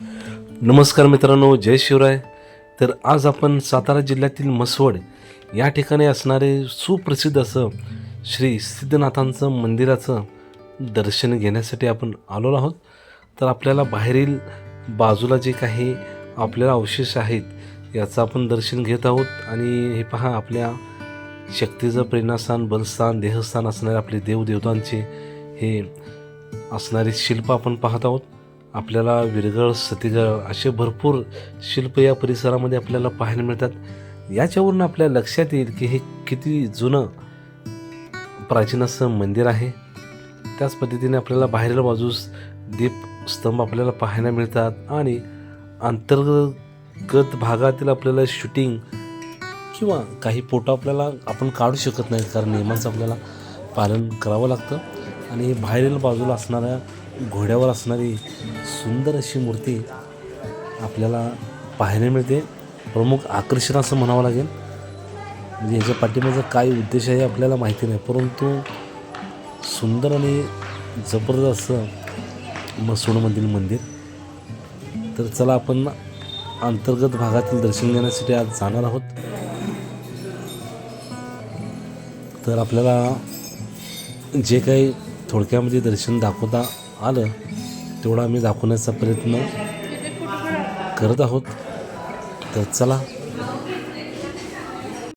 नमस्कार मित्रांनो जय शिवराय. तर आज आपण सातारा जिल्ह्यातील मसवड या ठिकाणी असणारे सुप्रसिद्ध असं श्री सिद्धनाथांचं मंदिराचं दर्शन घेण्यासाठी आपण आलो आहोत. तर आपल्याला बाहेरील बाजूला जे काही आपल्याला अवशेष आहेत याचं आपण दर्शन घेत आहोत. आणि हे पहा आपल्या शक्तीचं प्रेरणास्थान बलस्थान देहस्थान असणारे आपले देवदेवतांचे हे असणारे शिल्प आपण पाहत आहोत. आपल्याला विरगळ सतीगळ असे भरपूर शिल्प या परिसरामध्ये आपल्याला पाहायला मिळतात. याच्यावरून आपल्या लक्षात येईल की हे किती जुनं प्राचीन असं मंदिर आहे. त्याच पद्धतीने आपल्याला बाहेरील बाजूस दीपस्तंभ आपल्याला पाहायला मिळतात आणि अंतर्गत भागातील आपल्याला शूटिंग किंवा काही फोटो आपल्याला आपण काढू शकत नाहीत कारण नियमांचं आपल्याला पालन करावं लागतं. आणि बाहेरील बाजूला असणाऱ्या घोड्यावर असणारी सुंदर अशी मूर्ती आपल्याला पाहायला मिळते. प्रमुख आकर्षण असं म्हणावं लागेल. म्हणजे याच्या पाठीमागचा काय उद्देश आहे आपल्याला माहिती नाही परंतु सुंदर आणि जबरदस्त असं मंदिर मंदिर. तर चला आपण अंतर्गत भागातील दर्शन घेण्यासाठी आज जाणार आहोत. तर आपल्याला जे काही थोडक्यामध्ये दर्शन दाखवता आलं तेवढं आम्ही दाखवण्याचा प्रयत्न करत आहोत. तर चला